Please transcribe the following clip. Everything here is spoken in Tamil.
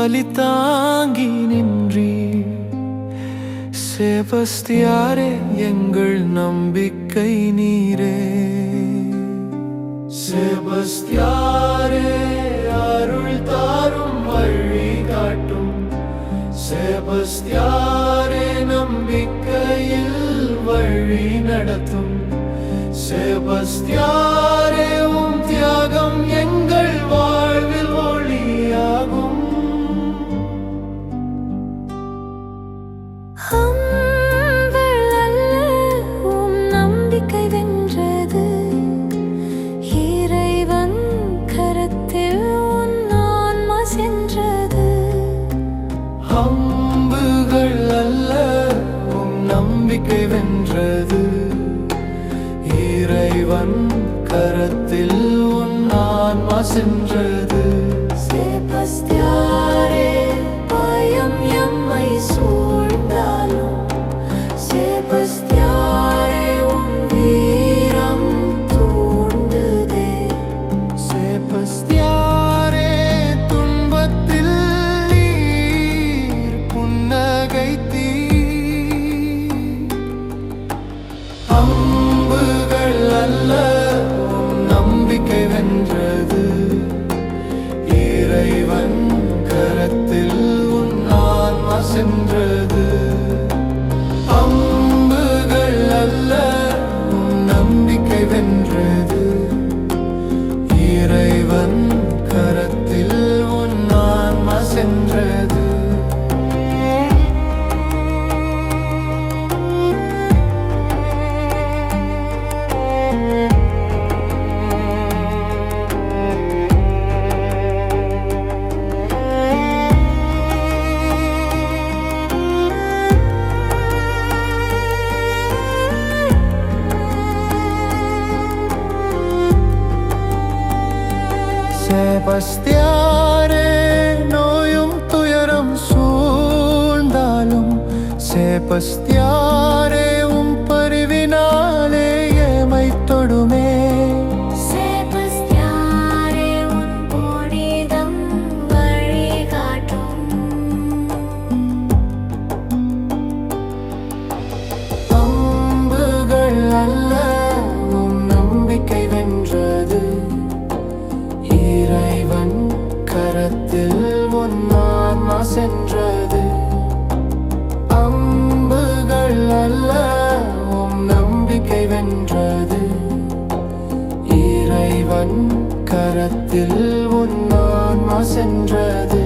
வலி தாங்கி நின்றீ செபஸ்தியாரே எங்கள் நம்பிக்கை நீரே. செபஸ்தியாரே அருள் தாரும் வழி காட்டும். செபஸ்தியாரே நம்பிக்கையில் வழி நடத்தும். செபஸ்தியாரே ஆன்மா சென்றது செபஸ்தியாரே சென்றது செபஸ்தியாரே நோயும் துயரம் சூழ்ந்தாலும் செபஸ்தியாரே ஆன்மா சென்றது. அம்புகள் அல்ல உம் நம்பிக்கை வென்றது. இறைவன் கரத்தில் உன் ஆன்மா சென்றது.